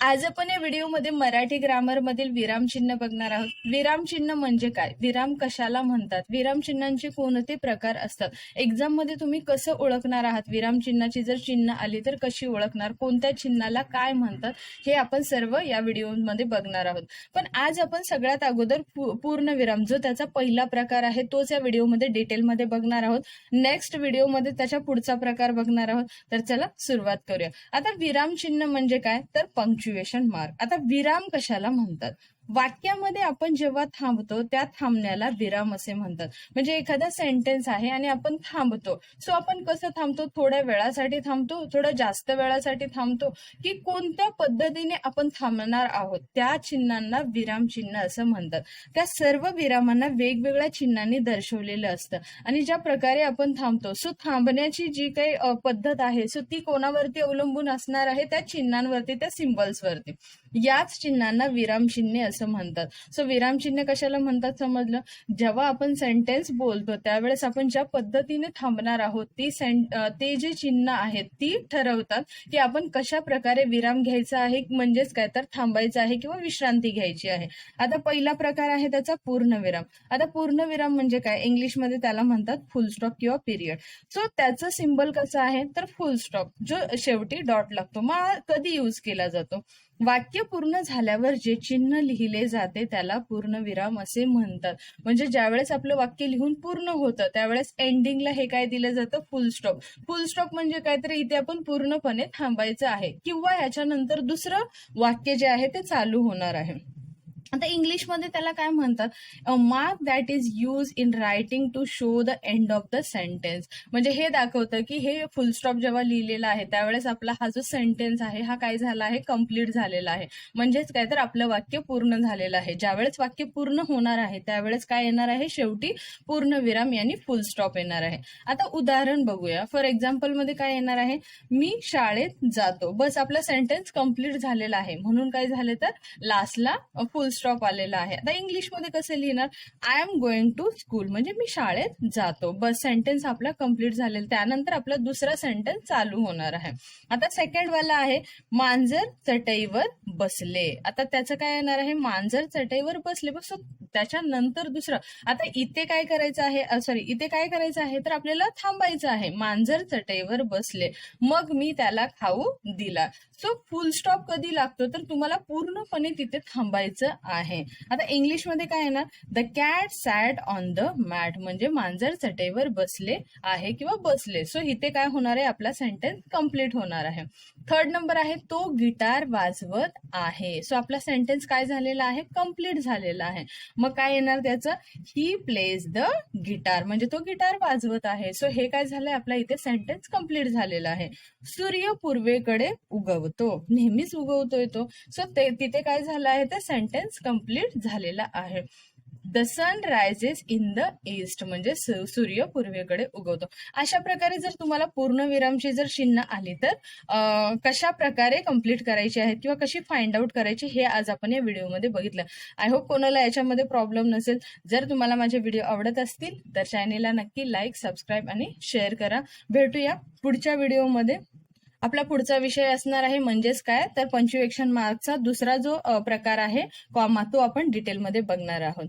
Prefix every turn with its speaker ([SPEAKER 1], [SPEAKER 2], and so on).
[SPEAKER 1] आज आपण या व्हिडिओमध्ये मराठी ग्रामर मधील विरामचिन्ह बघणार आहोत. विरामचिन्ह म्हणजे काय? विराम कशाला म्हणतात? विरामचिन्हांचे कोणते प्रकार असतात? एक्झाममध्ये तुम्ही कसं ओळखणार आहात? विरामचिन्हाची जर चिन्ह आली तर कशी ओळखणार? कोणत्या चिन्हाला काय म्हणतात? हे आपण सर्व या व्हिडिओमध्ये बघणार आहोत. पण आज आपण सगळ्यात अगोदर पूर्ण विराम जो त्याचा पहिला प्रकार आहे तोच या व्हिडिओमध्ये डिटेलमध्ये बघणार आहोत. नेक्स्ट व्हिडिओमध्ये त्याच्या पुढचा प्रकार बघणार आहोत. तर चला सुरुवात करूया. आता विरामचिन्ह म्हणजे काय? तर पंक्च्युएशन मार्क आता विराम कशाला म्हणतात? वाक्यामध्ये आपण जेव्हा थांबतो त्या थांबण्याला विराम असे म्हणतात. म्हणजे एखादा सेंटेन्स आहे आणि आपण थांबतो. सो आपण कसं थांबतो? थोड्या वेळासाठी थांबतो थोडा जास्त वेळासाठी थांबतो की कोणत्या पद्धतीने आपण थांबणार आहोत? त्या चिन्हांना विराम चिन्ह असं म्हणतात. त्या सर्व विरामांना वेगवेगळ्या चिन्हांनी दर्शवलेलं असतं. आणि ज्या प्रकारे आपण थांबतो सो थांबण्याची जी काही पद्धत आहे सो ती कोणावरती अवलंबून असणार आहे? त्या चिन्हांवरती त्या सिम्बल्सवरती याच चिन्हांना विरामचिन्हे असं म्हणतात. सो विरामचिन्ह कशाला म्हणतात समजलं? जेव्हा आपण सेंटेन्स बोलतो त्यावेळेस आपण ज्या पद्धतीने थांबणार आहोत ती सें ते जे चिन्ह आहेत ती ठरवतात की आपण कशा प्रकारे विराम घ्यायचा आहे म्हणजेच काय तर थांबायचं आहे किंवा विश्रांती घ्यायची आहे. आता पहिला प्रकार आहे त्याचा पूर्णविराम आता पूर्णविराम म्हणजे काय? इंग्लिशमध्ये त्याला म्हणतात फुल स्टॉप किंवा पिरियड सो त्याचं सिम्बल कसं आहे? तर फुल स्टॉप जो शेवटी डॉट लागतो. मग कधी यूज केला जातो? वाक्य पूर्ण झाल्यावर जे चिन्ह लिहिले जाते त्याला पूर्णविराम असे म्हणतात. म्हणजे ज्यावेळेस आपलं वाक्य लिहून पूर्ण होतं त्यावेळेस एंडिंगला हे काय दिलं जातं? फुल स्टॉप फुल स्टॉप म्हणजे काहीतरी इथे आपण पूर्णपणे थांबायचं आहे. किंवा याच्यानंतर दुसरं वाक्य जे आहे ते चालू होणार आहे. आता इंग्लिशमध्ये त्याला काय म्हणतात? A mark that is use in writing to show the end of the sentence म्हणजे हे दाखवतं की हे फुल स्टॉप जेव्हा लिहिलेलं आहे त्यावेळेस आपला हा जो सेंटेन्स आहे हा काय झाला आहे? कंप्लीट झालेला आहे. म्हणजेच काय? तर आपलं वाक्य पूर्ण झालेलं आहे. ज्यावेळेस वाक्य पूर्ण होणार आहे त्यावेळेस काय येणार आहे? शेवटी पूर्ण विराम यांनी फुल स्टॉप येणार आहे. आता उदाहरण बघूया. फॉर एक्झाम्पलमध्ये काय येणार आहे? मी शाळेत जातो. बस आपला सेंटेन्स कंप्लीट झालेला आहे. म्हणून काय झालं तर? लास्टला फुल स्टॉप आलेला आहे. आता इंग्लिशमध्ये कसं लिहिणार? I am going to school म्हणजे मी शाळेत जातो. बस सेंटेन्स आपला कंप्लीट झालेला. त्यानंतर आपला दुसरा सेंटेन्स चालू होणार आहे. आता सेकंड वाला आहे मांजर चटईवर बसले. आता त्याचं काय येणार आहे? मांजर चटईवर बसले. बस त्याच्यानंतर दुसरं. आता इथे काय करायचं आहे? सॉरी इथे काय करायचं आहे? तर आपल्याला थांबायचं आहे. मांजर चटईवर बसले. मग मी त्याला खाऊ दिला. सो फुल स्टॉप कधी लागतो? तर तुम्हाला पूर्णपणे तिथे थांबायचं आहे. आता इंग्लिशमध्ये काय आहे ना the cat sat on the mat म्हणजे मांजर चटईवर बसले आहे किंवा बसले. सो इथे काय होणार आहे? आपला सेंटेन्स कंप्लीट होणार आहे. थर्ड नंबर आहे तो गिटार वाजवत आहे. सो आपला सेंटेन्स काय झालेला आहे? कंप्लीट झालेला आहे. मग काय येणार त्याचं? ही प्लेज द गिटार म्हणजे तो गिटार वाजवत आहे. सो हे काय झालंय? आपला इथे सेंटेन्स कंप्लीट झालेला आहे. सूर्य पूर्वेकडे उगवतो. नेहमीच उगवतोय तो. सो ते तिथे काय झालं आहे? तर सेंटेन्स कंप्लीट झालेला आहे. The sun rises in the east म्हणजे सूर्य पूर्वेकडे उगवतो. अशा प्रकारे जर तुम्हाला पूर्ण विरामची जर चिन्ह आली तर कशा प्रकारे कंप्लीट करायची आहेत किंवा कशी फाइंड आउट करायची हे आज आपण या व्हिडिओमध्ये बघितलं. आय होप कोणाला याच्यामध्ये प्रॉब्लेम नसेल. जर तुम्हाला माझे व्हिडिओ आवडत असतील तर चॅनेलला नक्की लाईक सबस्क्राईब आणि शेअर करा. भेटूया पुढच्या व्हिडिओमध्ये आपला पुढचा विषय असणार आहे म्हणजेच काय? तर पंच्युएक्शन मार्कचा दुसरा जो प्रकार आहे कॉमा तो आपण डिटेलमध्ये बघणार आहोत.